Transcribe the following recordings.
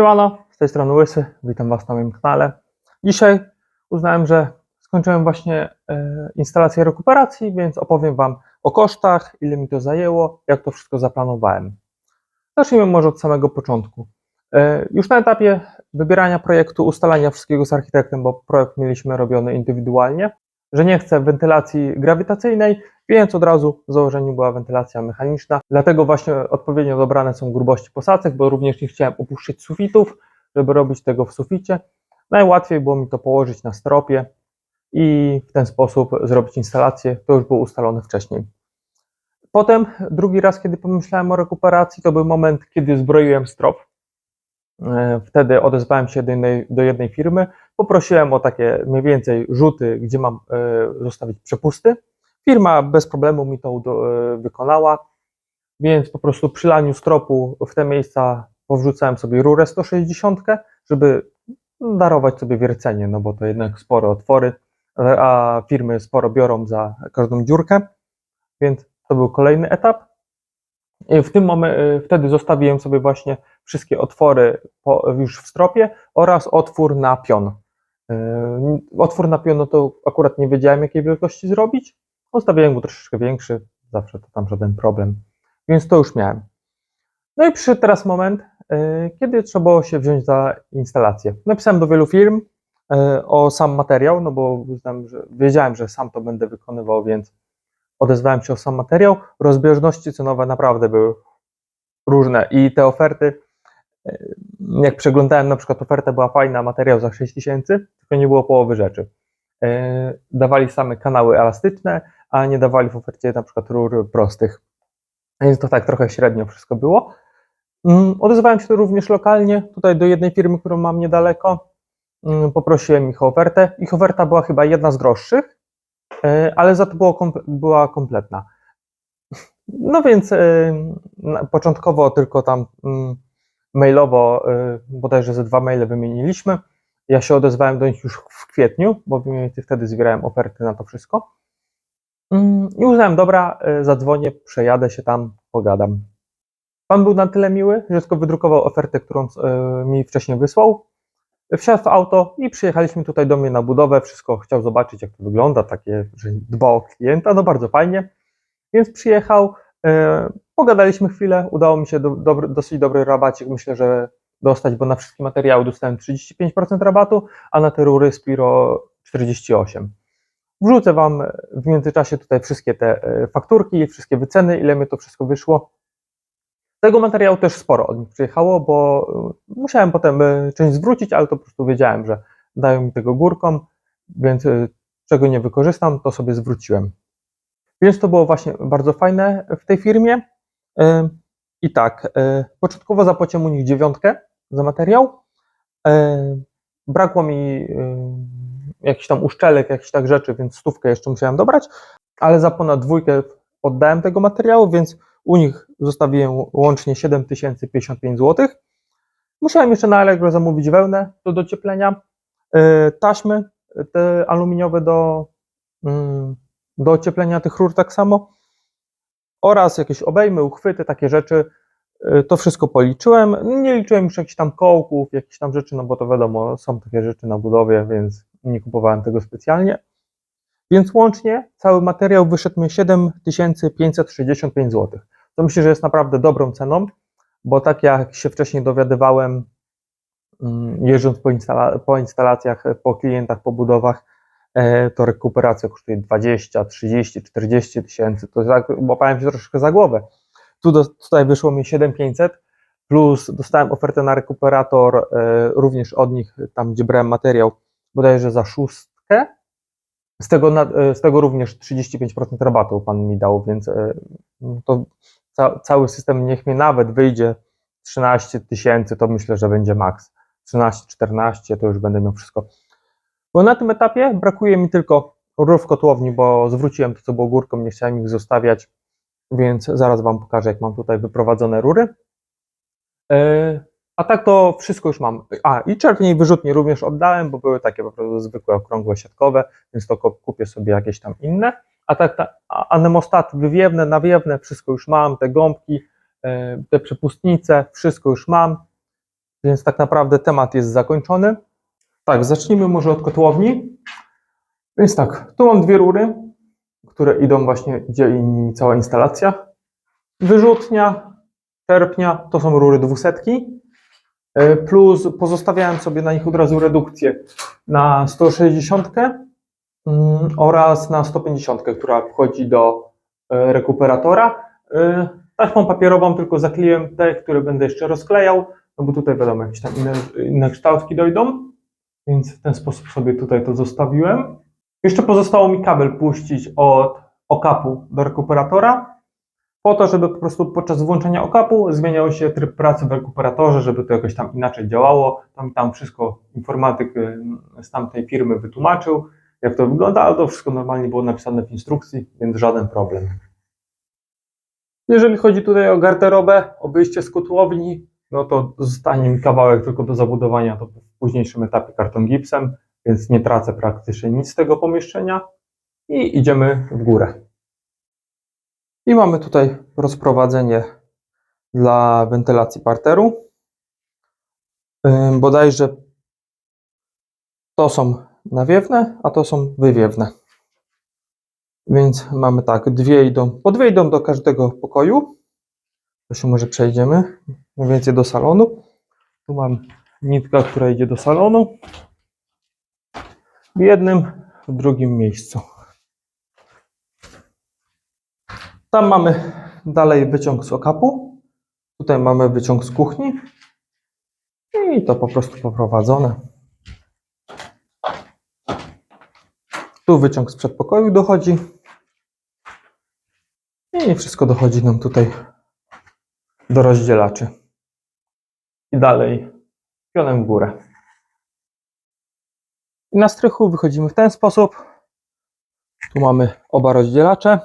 Siemano, z tej strony Łysy, witam Was na moim kanale. Dzisiaj uznałem, że skończyłem właśnie e, instalację rekuperacji, więc opowiem Wam o kosztach, ile mi to zajęło, jak to wszystko zaplanowałem. Zacznijmy może od samego początku. E, już na etapie wybierania projektu, ustalania wszystkiego z architektem, bo projekt mieliśmy robiony indywidualnie, że nie chcę wentylacji grawitacyjnej, więc od razu w założeniu była wentylacja mechaniczna. Dlatego właśnie odpowiednio dobrane są grubości posadzek, bo również nie chciałem opuszczać sufitów, żeby robić tego w suficie. Najłatwiej było mi to położyć na stropie i w ten sposób zrobić instalację. To już było ustalone wcześniej. Potem drugi raz, kiedy pomyślałem o rekuperacji, to był moment, kiedy zbroiłem strop. E, Wtedy odezwałem się do jednej, do jednej firmy, poprosiłem o takie mniej więcej rzuty, gdzie mam e, zostawić przepusty. Firma bez problemu mi to e, wykonała, więc po prostu przy laniu stropu w te miejsca powrzucałem sobie rurę 160, żeby darować sobie wiercenie, no bo to jednak spore otwory, a firmy sporo biorą za każdą dziurkę, więc to był kolejny etap. W tym momencie, wtedy zostawiłem sobie właśnie wszystkie otwory po, już w stropie oraz otwór na pion. Yy, Otwór na pion, no to akurat nie wiedziałem jakiej wielkości zrobić. Ustawiłem go troszeczkę większy, zawsze to tam żaden problem. Więc to już miałem. No i przyszedł teraz moment, yy, kiedy trzeba się wziąć za instalację. Napisałem do wielu firm yy, o sam materiał, no bo że wiedziałem, że sam to będę wykonywał, więc odezwałem się o sam materiał. Rozbieżności cenowe naprawdę były różne i te oferty, yy, jak przeglądałem na przykład ofertę, była fajna, materiał za 6 tysięcy, tylko nie było połowy rzeczy. Dawali same kanały elastyczne, a nie dawali w ofercie na przykład rur prostych. Więc to tak trochę średnio wszystko było. Mm, Odezwałem się również lokalnie, tutaj do jednej firmy, którą mam niedaleko. Mm, Poprosiłem ich o ofertę. Ich oferta była chyba jedna z droższych, e, ale za to było, była kompletna. No więc e, początkowo tylko tam mm, mailowo, e, bodajże ze dwa maile wymieniliśmy. Ja się odezwałem do nich już w kwietniu, bo wtedy zbierałem oferty na to wszystko. Mm, I uznałem, dobra, y, zadzwonię, przejadę się tam, pogadam. Pan był na tyle miły, że tylko wydrukował ofertę, którą y, mi wcześniej wysłał. Wsiadł w auto i przyjechaliśmy tutaj do mnie na budowę. Wszystko chciał zobaczyć, jak to wygląda, takie, że dba o klienta. No bardzo fajnie. Więc przyjechał, y, pogadaliśmy chwilę, udało mi się do, dobry, dosyć dobry rabacik, myślę, że dostać, bo na wszystkie materiały dostałem 35% rabatu, a na te rury Spiro 48%. Wrzucę Wam w międzyczasie tutaj wszystkie te e, fakturki, wszystkie wyceny, ile mi to wszystko wyszło. Tego materiału też sporo od nich przyjechało, bo e, musiałem potem e, część zwrócić, ale to po prostu wiedziałem, że dają mi tego górką, więc czego nie wykorzystam, to sobie zwróciłem. Więc to było właśnie bardzo fajne w tej firmie. I tak, początkowo zapłaciłem u nich dziewiątkę za materiał. Brakło mi jakichś tam uszczelek, jakichś tak rzeczy, więc stówkę jeszcze musiałem dobrać, ale za ponad dwójkę oddałem tego materiału, więc u nich zostawiłem łącznie 7055 zł. Musiałem jeszcze na Allegro zamówić wełnę do docieplenia, e, taśmy te aluminiowe do, mm, do ocieplenia tych rur tak samo oraz jakieś obejmy, uchwyty, takie rzeczy. E, To wszystko policzyłem. Nie liczyłem już jakichś tam kołków, jakichś tam rzeczy, no bo to wiadomo, są takie rzeczy na budowie, więc nie kupowałem tego specjalnie. Więc łącznie cały materiał wyszedł mi 7565 zł. To myślę, że jest naprawdę dobrą ceną, bo tak jak się wcześniej dowiadywałem, mm, jeżdżąc po, instala- po instalacjach, po klientach, po budowach, e, to rekuperacja kosztuje 20, 30, 40 tysięcy. To tak, łapałem się troszkę za głowę. Tu do, tutaj wyszło mi 7500, plus dostałem ofertę na rekuperator e, również od nich, tam gdzie brałem materiał, bodajże za szóstkę. Z tego, e, z tego również 35% rabatu pan mi dał, więc e, to ca, cały system niech mi nawet wyjdzie 13 tysięcy, to myślę, że będzie maks. 13-14 to już będę miał wszystko. Bo na tym etapie brakuje mi tylko rur w kotłowni, bo zwróciłem to, co było górką, nie chciałem ich zostawiać, więc zaraz Wam pokażę, jak mam tutaj wyprowadzone rury. E, A tak to wszystko już mam. A i czerpnie i wyrzutnie również oddałem, bo były takie po prostu zwykłe, okrągłe, siatkowe, więc to kupię sobie jakieś tam inne. A tak ta, anemostaty wywiewne, nawiewne, wszystko już mam, te gąbki, e, te przepustnice, wszystko już mam. więc tak naprawdę temat jest zakończony. Tak, zacznijmy może od kotłowni. Więc tak, tu mam dwie rury, które idą właśnie, idzie nimi cała instalacja. Wyrzutnia, czerpnia, to są rury dwusetki, plus pozostawiałem sobie na nich od razu redukcję na 160 mm, oraz na 150, która wchodzi do e, rekuperatora. E, Taśmą papierową tylko zakleiłem te, które będę jeszcze rozklejał, no bo tutaj wiadomo, jakieś tam inne, inne kształtki dojdą, więc w ten sposób sobie tutaj to zostawiłem. Jeszcze pozostało mi kabel puścić od okapu do rekuperatora, po to, żeby po prostu podczas włączenia okapu zmieniał się tryb pracy w rekuperatorze, żeby to jakoś tam inaczej działało. Tam, tam wszystko informatyk y, z tamtej firmy wytłumaczył, jak to wygląda, ale to wszystko normalnie było napisane w instrukcji, więc żaden problem. Jeżeli chodzi tutaj o garderobę, obejście z kotłowni, no to zostanie mi kawałek tylko do zabudowania, to w późniejszym etapie karton gipsem, więc nie tracę praktycznie nic z tego pomieszczenia i idziemy w górę. I mamy tutaj rozprowadzenie dla wentylacji parteru. Bodajże to są nawiewne, a to są wywiewne. Więc mamy tak, dwie idą, po dwie idą do każdego pokoju. To się może przejdziemy mniej więcej do salonu. Tu mam nitka, która idzie do salonu. W jednym, w drugim miejscu. Tam mamy dalej wyciąg z okapu. Tutaj mamy wyciąg z kuchni. I to po prostu poprowadzone. Tu wyciąg z przedpokoju dochodzi. I wszystko dochodzi nam tutaj do rozdzielaczy. I dalej pionem w górę. I na strychu wychodzimy w ten sposób. Tu mamy oba rozdzielacze.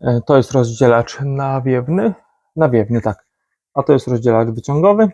E, To jest rozdzielacz nawiewny. Nawiewny, tak. A to jest rozdzielacz wyciągowy.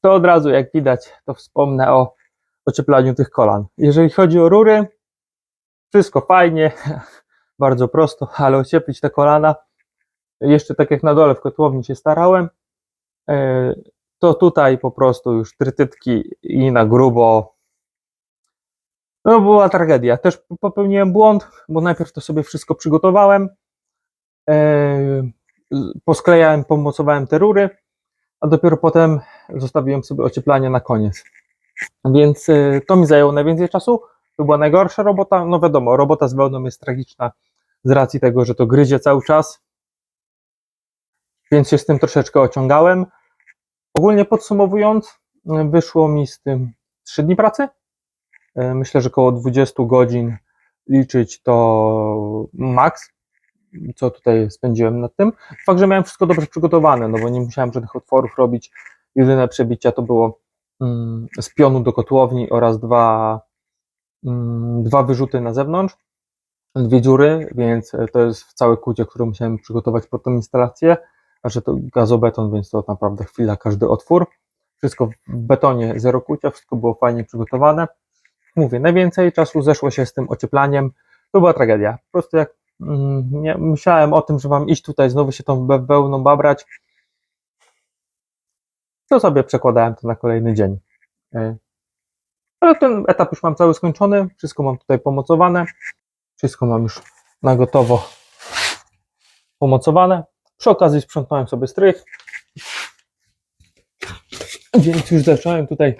To od razu, jak widać, to wspomnę o ocieplaniu tych kolan. Jeżeli chodzi o rury, wszystko fajnie, bardzo prosto, ale ocieplić te kolana, jeszcze tak jak na dole w kotłowni się starałem, e, to tutaj po prostu już trytytki i na grubo. No była tragedia. Też popełniłem błąd, bo najpierw to sobie wszystko przygotowałem, e, posklejałem, pomocowałem te rury, a dopiero potem zostawiłem sobie ocieplanie na koniec. Więc e, to mi zajęło najwięcej czasu. To była najgorsza robota. No wiadomo, robota z wełną jest tragiczna z racji tego, że to gryzie cały czas. Więc się z tym troszeczkę ociągałem. Ogólnie podsumowując, wyszło mi z tym 3 dni pracy. Y, Myślę, że około 20 godzin liczyć to maks, co tutaj spędziłem nad tym. Fakt, że miałem wszystko dobrze przygotowane, no bo nie musiałem żadnych otworów robić. Jedyne przebicia to było mm, z pionu do kotłowni oraz dwa, mm, dwa wyrzuty na zewnątrz, dwie dziury, więc to jest całe kucie, które musiałem przygotować pod tą instalację że to gazobeton, więc to naprawdę chwila każdy otwór. Wszystko w betonie, zero kucia, wszystko było fajnie przygotowane. Mówię, najwięcej czasu zeszło się z tym ocieplaniem. To była tragedia. Po prostu jak mm, nie, myślałem o tym, że mam iść tutaj, znowu się tą we- wełną babrać, to sobie przekładałem to na kolejny dzień. E, Ale ten etap już mam cały skończony, wszystko mam tutaj pomocowane, wszystko mam już na gotowo pomocowane. Przy okazji sprzątnąłem sobie strych. Więc już zacząłem tutaj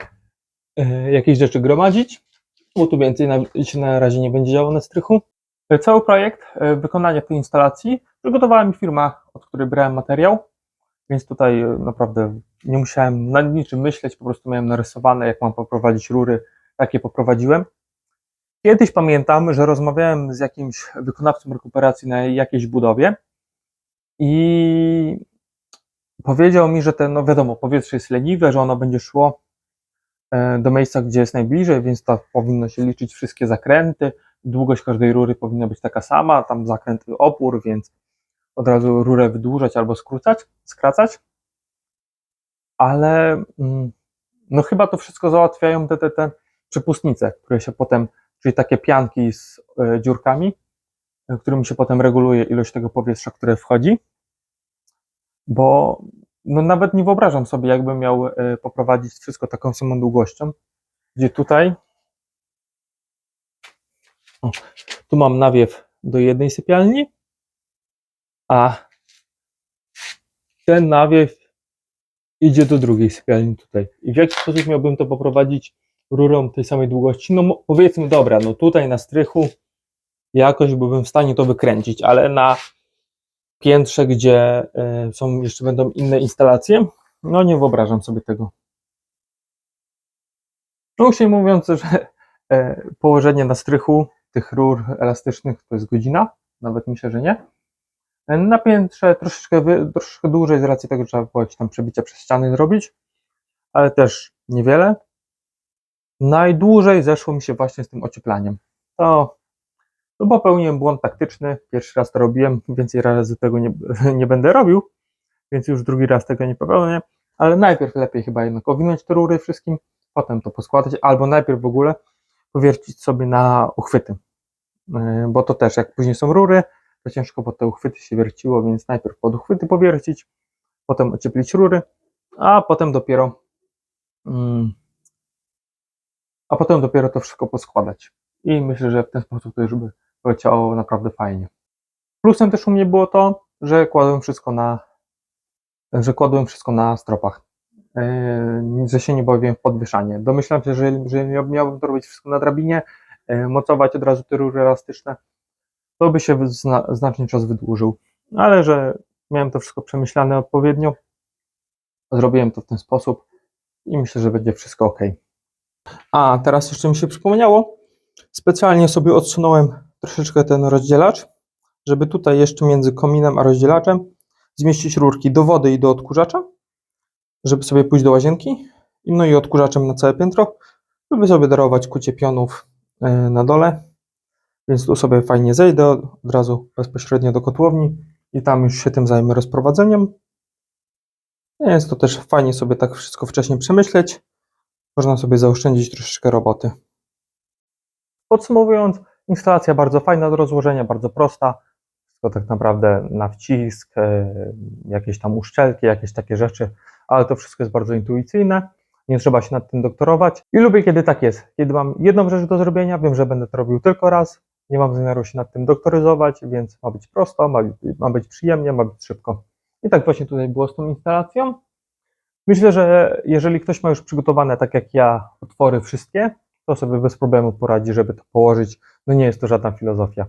e, jakieś rzeczy gromadzić, bo tu więcej na, się na razie nie będzie działo na strychu. E, Cały projekt e, wykonania tej instalacji przygotowała mi firma, od której brałem materiał, więc tutaj e, naprawdę nie musiałem nad niczym myśleć, po prostu miałem narysowane, jak mam poprowadzić rury, takie poprowadziłem. Kiedyś pamiętam, że rozmawiałem z jakimś wykonawcą rekuperacji na jakiejś budowie i powiedział mi, że ten, no wiadomo, powietrze jest leniwe, że ono będzie szło do miejsca, gdzie jest najbliżej, więc to powinno się liczyć wszystkie zakręty. Długość każdej rury powinna być taka sama, tam zakręt opór, więc od razu rurę wydłużać albo skrócać, skracać. Ale mm, no chyba to wszystko załatwiają te, te, te przepustnice, które się potem, czyli takie pianki z e, dziurkami, którym się potem reguluje ilość tego powietrza, które wchodzi. Bo no nawet nie wyobrażam sobie, jakbym miał e, poprowadzić wszystko taką samą długością, gdzie tutaj o, tu mam nawiew do jednej sypialni, a ten nawiew idzie do drugiej sypialni tutaj. I w jaki sposób miałbym to poprowadzić rurą tej samej długości? No powiedzmy, dobra, no tutaj na strychu jakoś byłbym w stanie to wykręcić, ale na piętrze, gdzie e, są jeszcze będą inne instalacje, no nie wyobrażam sobie tego. No Uczciwie mówiąc, że e, położenie na strychu tych rur elastycznych to jest godzina, nawet myślę, że nie. E, Na piętrze troszeczkę, wy, troszeczkę dłużej z racji tego, że trzeba było tam przebicia przez ściany zrobić, ale też niewiele. Najdłużej zeszło mi się właśnie z tym ocieplaniem. To no popełniłem błąd taktyczny. Pierwszy raz to robiłem, więcej razy tego nie, nie będę robił, więc już drugi raz tego nie popełnię. Ale najpierw lepiej chyba jednak owinąć te rury wszystkim, potem to poskładać, albo najpierw w ogóle powiercić sobie na uchwyty. Yy, Bo to też, jak później są rury, to ciężko pod te uchwyty się wierciło, więc najpierw pod uchwyty powiercić, potem ocieplić rury, a potem dopiero mm, a potem dopiero to wszystko poskładać. I myślę, że w ten sposób to już by leciało naprawdę fajnie. Plusem też u mnie było to, że kładłem wszystko na, że kładłem wszystko na stropach. Yy, że się nie bawiłem w podwieszanie. Domyślam się, że że miałbym to robić wszystko na drabinie, yy, mocować od razu te rury elastyczne, to by się zna, znacznie czas wydłużył. Ale że miałem to wszystko przemyślane odpowiednio, zrobiłem to w ten sposób i myślę, że będzie wszystko ok. A teraz jeszcze mi się przypomniało, specjalnie sobie odsunąłem troszeczkę ten rozdzielacz, żeby tutaj jeszcze między kominem a rozdzielaczem zmieścić rurki do wody i do odkurzacza, żeby sobie pójść do łazienki, no i odkurzaczem na całe piętro, żeby sobie darować kucie pionów e, na dole. Więc tu sobie fajnie zejdę od razu bezpośrednio do kotłowni i tam już się tym zajmę rozprowadzeniem. Jest to też fajnie sobie tak wszystko wcześniej przemyśleć. Można sobie zaoszczędzić troszeczkę roboty. Podsumowując, instalacja bardzo fajna do rozłożenia, bardzo prosta. Wszystko tak naprawdę na wcisk, e, jakieś tam uszczelki, jakieś takie rzeczy, ale to wszystko jest bardzo intuicyjne. Nie trzeba się nad tym doktorować. I lubię, kiedy tak jest. Kiedy mam jedną rzecz do zrobienia, wiem, że będę to robił tylko raz. Nie mam zamiaru się nad tym doktoryzować, więc ma być prosto, ma, ma być przyjemnie, ma być szybko. I tak właśnie tutaj było z tą instalacją. Myślę, że jeżeli ktoś ma już przygotowane, tak jak ja, otwory wszystkie, to sobie bez problemu poradzi, żeby to położyć. No nie jest to żadna filozofia.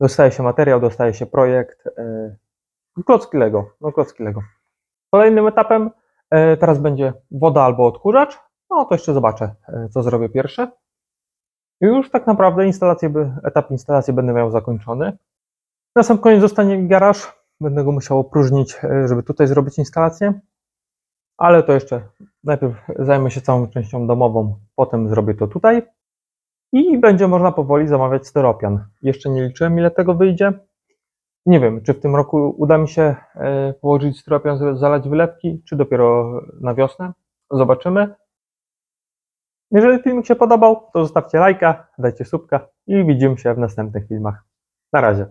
Dostaje się materiał, dostaje się projekt. Yy, klocki Lego, no klocki Lego. Kolejnym etapem e, teraz będzie woda albo odkurzacz. No to jeszcze zobaczę, e, co zrobię pierwsze. I już tak naprawdę instalację, etap instalacji będę miał zakończony. Na sam koniec zostanie garaż. Będę go musiał opróżnić, e, żeby tutaj zrobić instalację. Ale to jeszcze najpierw zajmę się całą częścią domową, potem zrobię to tutaj. I będzie można powoli zamawiać styropian. Jeszcze nie liczyłem, ile tego wyjdzie. Nie wiem, czy w tym roku uda mi się e, położyć styropian, zalać wylewki, czy dopiero na wiosnę. Zobaczymy. Jeżeli filmik się podobał, to zostawcie lajka, dajcie subka i widzimy się w następnych filmach. Na razie.